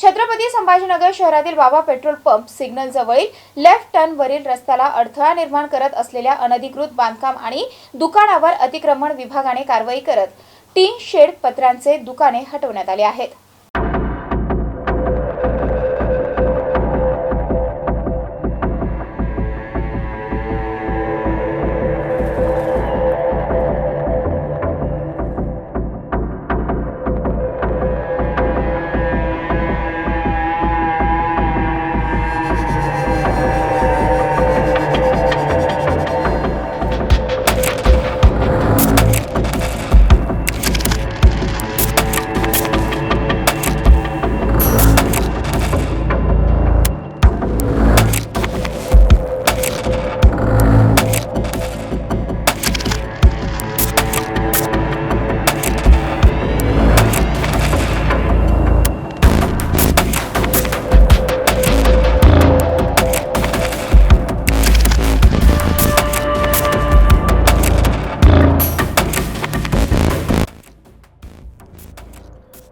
छत्रपती संभाजीनगर शहरातील Baba petrol pump signal जवळील left turn वरील रस्त्याला अडथळा निर्माण करत असलेल्या अनधिकृत बांधकाम आणि दुकानावर अतिक्रमण विभागाने कारवाई करत टीन शेड पत्रांचे दुकाने हटवण्यात आले आहेत.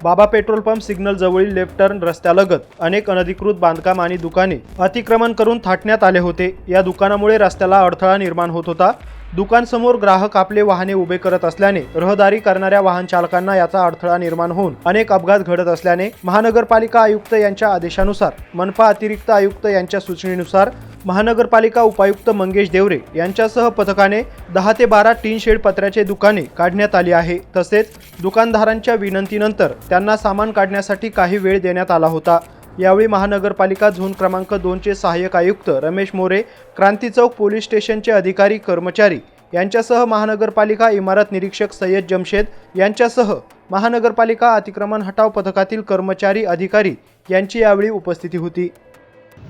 बाबा पेट्रोल पंप सिग्नल जवळील लेफ्ट टर्न रस्त्यालगत अनेक अनधिकृत बांधकाम आणि दुकाने अतिक्रमण करून थाटण्यात आले होते. या दुकानामुळे रस्त्याला अडथळा निर्माण होत होता. दुकानसमोर ग्राहक आपले वाहने उभे करत असल्याने रहदारी करणाऱ्या वाहन चालकांना याचा अडथळा निर्माण होऊन अनेक अपघात घडत असल्याने महानगरपालिका आयुक्त यांच्या आदेशानुसार मनपा अतिरिक्त आयुक्त यांच्या सूचनेनुसार महानगरपालिका उपायुक्त मंगेश देवरे यांच्यासह पथकाने दहा ते बारा टीन शेड पत्र्याचे दुकाने काढण्यात आली आहे. तसेच दुकानदारांच्या विनंतीनंतर त्यांना सामान काढण्यासाठी काही वेळ देण्यात आला होता. यावेळी महानगरपालिका झोन क्रमांक दोनचे सहाय्यक आयुक्त रमेश मोरे क्रांती चौक पोलीस स्टेशनचे अधिकारी कर्मचारी यांच्यासह महानगरपालिका इमारत निरीक्षक सय्यद जमशेद यांच्यासह महानगरपालिका अतिक्रमण हटाव पथकातील कर्मचारी अधिकारी यांची यावेळी उपस्थिती होती.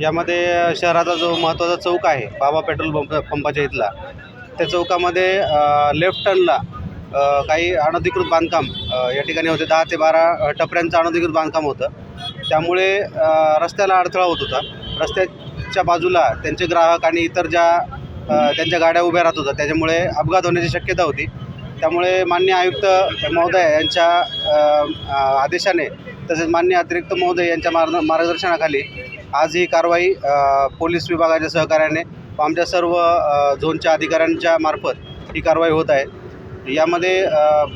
यामध्ये शहराचा जो महत्त्वाचा चौक आहे बाबा पेट्रोल पंप पंपाच्या इथला त्या चौकामध्ये लेफ्ट टर्नला काही अनधिकृत बांधकाम या ठिकाणी होते. दहा ते बारा टपऱ्यांचं अनधिकृत बांधकाम होतं. त्यामुळे रस्त्याला अडथळा होत होता. रस्त्याच्या बाजूला त्यांचे ग्राहक आणि इतर ज्या त्यांच्या गाड्या उभ्या राहत होत्या त्याच्यामुळे अपघात होण्याची शक्यता होती. त्यामुळे मान्य आयुक्त महोदय यांच्या आदेशाने तसेच मान्य अतिरिक्त महोदय यांच्या मार्ग मार्गदर्शनाखाली आज ही कारवाई पोलीस विभागाच्या सहकार्याने आमच्या सर्व झोनच्या अधिकाऱ्यांच्या मार्फत ही कारवाई होत आहे. यामध्ये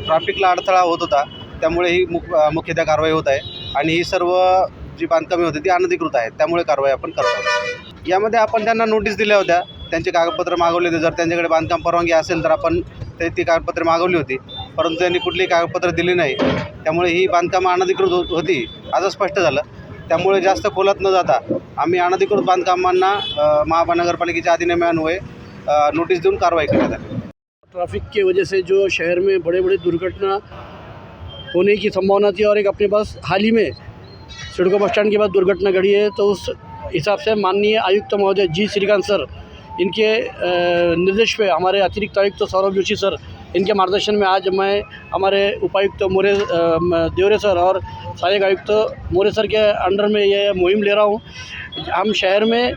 ट्रॅफिकला अडथळा होत होता. त्यामुळे ही मुख मुख्यतः कारवाई होत आहे. आणि ही सर्व जी बांधकामे होती ती अनधिकृत आहेत त्यामुळे कारवाई आपण करत आहोत. यामध्ये आपण त्यांना नोटीस दिल्या होत्या. त्यांचे कागदपत्र मागवले होते. जर त्यांच्याकडे बांधकाम परवानगी असेल तर आपण ते ती कागदपत्रे मागवली होती. परंतु त्यांनी कुठलीही कागदपत्र दिली नाही. त्यामुळे ही बांधकामं अनधिकृत होत होती असं स्पष्ट झालं. त्यामुळे जास्त खोलात न जाता आम्ही अनधिकृत बांधकामांना महानगरपालिकेच्या अधिनियमान्वये नोटीस देऊन कारवाई करण्यात आली. ट्रैफिक की वजह से जो शहर में बड़े बड़े दुर्घटना होने की संभावना थी और एक अपने पास हाल ही में सिडको बस स्टैंड के पास दुर्घटना घड़ी है तो उस हिसाब से माननीय आयुक्त महोदय जी श्रीकांत सर, इनके निर्देश पे हमारे अतिरिक्त आयुक्त तो सौरभ जोशी सर, इनके मार्गदर्शन में आज मैं हमारे उपायुक्त तो मोरे देवरे सर और सहायक आयुक्त तो मोरे सर के अंडर में ये मुहिम ले रहा हूँ। हम शहर में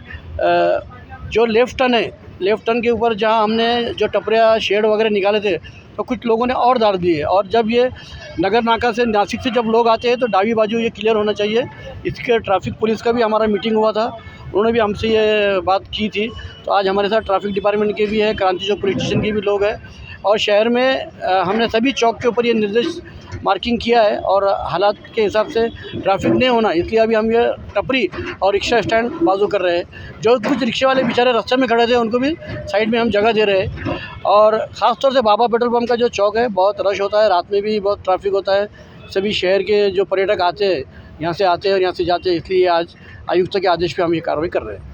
जो लेफ़्ट टर्न है लेफ़्ट टर्न के ऊपर जहाँ हमने जो टपरिया शेड वगैरह निकाले थे तो कुछ लोगों ने और दाड़ दिए। और जब ये नगर नाका से नासिक से जब लोग आते हैं तो डावी बाजू ये क्लियर होना चाहिए। इसके ट्रैफ़िक पुलिस का भी हमारा मीटिंग हुआ था। उन्होंने भी हमसे ये बात की थी। तो आज हमारे साथ ट्रैफ़िक डिपार्टमेंट के भी है, क्रांति चौक पुलिस स्टेशन के भी लोग हैं। और शहर में हमने सभी चौक के ऊपर ये निर्देश मार्किंग किया है और हालात के हिसाब से ट्रैफ़िक नहीं होना, इसलिए अभी हम ये टपरी और रिक्शा स्टैंड बाजू कर रहे हैं। जो कुछ रिक्शे वाले बेचारे रास्ते में खड़े थे, उनको भी साइड में हम जगह दे रहे हैं। और ख़ासतौर से बाबा पेट्रोल पम्प का जो चौक है, बहुत रश होता है, रात में भी बहुत ट्रैफ़िक होता है। सभी शहर के जो पर्यटक आते हैं, यहाँ से आते हैं और यहाँ से जाते हैं, इसलिए आज आयुक्त के आदेश पर हम ये कार्रवाई कर रहे हैं।